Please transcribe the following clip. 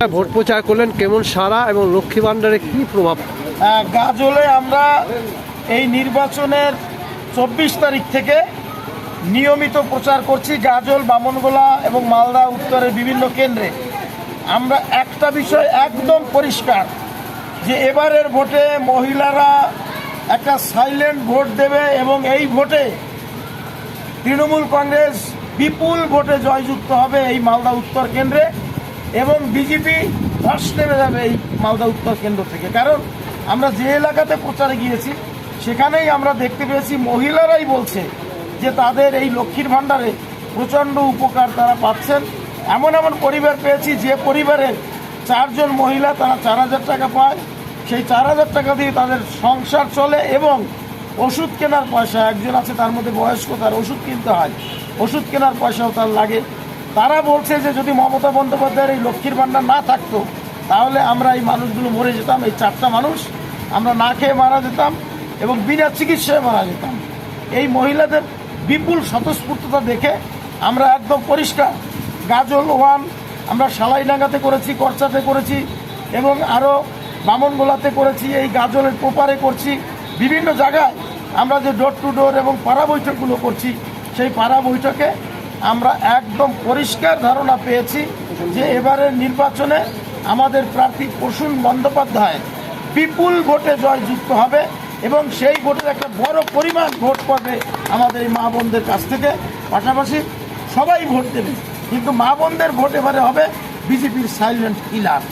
Vote প্রচার করলেন কেমন সারা এবং লক্ষ্মী ভাণ্ডারে কি প্রভাব? গাজলে আমরা এই নির্বাচনের চব্বিশ তারিখ থেকে নিয়মিত প্রচার করছি গাজল, বামনগোলা এবং মালদা উত্তরের বিভিন্ন কেন্দ্রে। আমরা একটা বিষয় একদম পরিষ্কার, যে এবারের ভোটে মহিলারা একটা সাইলেন্ট ভোট দেবে এবং এই ভোটে তৃণমূল কংগ্রেস বিপুল ভোটে জয়যুক্ত হবে এই মালদা উত্তর কেন্দ্রে। এবং বিজেপি ধস নেমে যাবে এই মালদা উত্তর কেন্দ্র থেকে। কারণ আমরা যে এলাকাতে প্রচারে গিয়েছি, সেখানেই আমরা দেখতে পেয়েছি মহিলারাই বলছে যে তাদের এই লক্ষ্মীর ভাণ্ডারে প্রচণ্ড উপকার তারা পাচ্ছেন। এমন এমন পরিবার পেয়েছি, যে পরিবারের চারজন মহিলা তারা চার হাজার টাকা পায়। সেই চার হাজার টাকা দিয়ে তাদের সংসার চলে এবং ওষুধ কেনার পয়সা, একজন আছে তার মধ্যে বয়স্ক, তার ওষুধ কিনতে হয়। ওষুধ কেনার পয়সাও তার লাগে। তারা বলছে যে যদি মমতা বন্দ্যোপাধ্যায়ের এই লক্ষ্মীর ভাণ্ডার না থাকতো, তাহলে আমরা এই মানুষগুলো মরে যেতাম, এই চারটা মানুষ আমরা না খেয়ে মারা যেতাম এবং বিনা চিকিৎসায় মারা যেতাম। এই মহিলাদের বিপুল স্বতঃস্ফূর্ততা দেখে আমরা একদম পরিষ্কার। গাজল ওয়ান আমরা সালাইডাঙ্গাতে করেছি, করচাতে করেছি এবং আরও বামনগোলাতে করেছি, এই গাজলের পোপারে করছি। বিভিন্ন জায়গায় আমরা যে ডোর টু ডোর এবং পাড়া বৈঠকগুলো করছি, সেই পাড়া বৈঠকে আমরা একদম পরিষ্কার ধারণা পেয়েছি যে এবারের নির্বাচনে আমাদের প্রার্থী প্রসূন বন্দ্যোপাধ্যায় বিপুল ভোটে জয়যুক্ত হবে এবং সেই ভোটের একটা বড় পরিমাণ ভোট পাবে আমাদের এই মা বোনদের কাছ থেকে। পাশাপাশি সবাই ভোট দেবে, কিন্তু মা বোনদের ভোট এবারে হবে বিজেপির সাইলেন্ট কিলার।